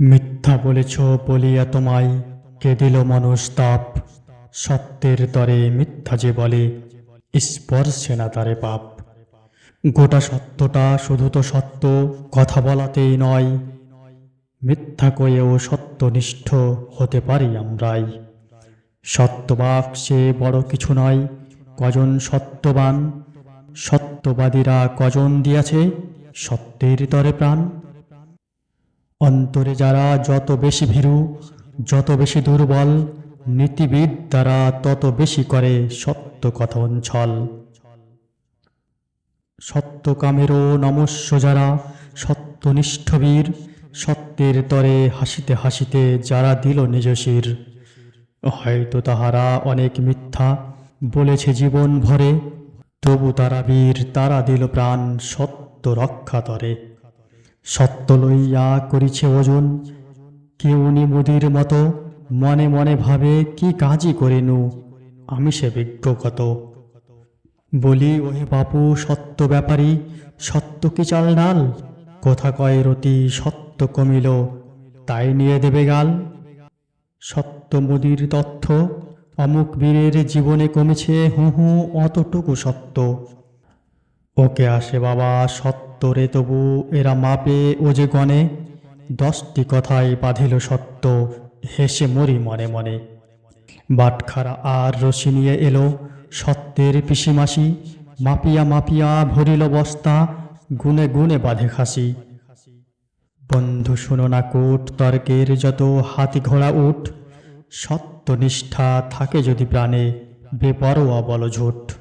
মিথ্যা বলেছ বলিয়া তোমায় কে দিল তাপ। সত্যের তরে মিথ্যা যে বলে, স্পর্শে না তারে পাপ। গোটা সত্যটা শুধু তো সত্য, কথা বলাতেই নয়। মিথ্যা কয়েও সত্যনিষ্ঠ হতে পারি আমরাই। সত্যবাক সে বড় কিছু নয়, কজন সত্যবান? সত্যবাদীরা কজন দিয়াছে সত্যের তরে প্রাণ? অন্তরে যারা যত বেশি ভীরু, যত বেশি দুর্বল, নীতিবিদ দ্বারা তত বেশি করে সত্য ছল। সত্যকামেরও নমস্য যারা সত্যনিষ্ঠ বীর সত্যের তরে হাসিতে হাসিতে যারা দিল নিজ শির। হয়তো তাহারা অনেক মিথ্যা বলেছে জীবন ভরে, তবু তারা বীর, তারা দিল প্রাণ সত্য রক্ষা তরে। সত্য লইয়া করিছে ওজন কেউ মোদির মতো মনে মনে ভাবে, কি কাজই করিনু? আমি সে বিজ্ঞ কত? বলি, ওহে বাপু, সত্য ব্যাপারী, সত্য কি চাল ডাল? কথা কয় রতি, সত্য কমিল, তাই নিয়ে দেবে গাল। সত্য মুদির তথ্য অমুক বীরের জীবনে কমেছে, হু হু, অতটুকু সত্য। ওকে আসে বাবা, সত্য রে তবু এরা মাপে ও যে গণে, দশটি কথায় বাঁধিল সত্য, হেসে মরি মনে মনে। বাটখারা আর রশি নিয়ে এলো সত্যের পিসিমাসি, মাপিয়া মাপিয়া ভরিল বস্তা, গুনে গুনে বাঁধে খাসি। বন্ধু শুনো না কোট, তর্কের যত হাতি ঘোড়া উঠ সত্য নিষ্ঠা থাকে যদি প্রাণে, বেপরোয়া বল ঝুট।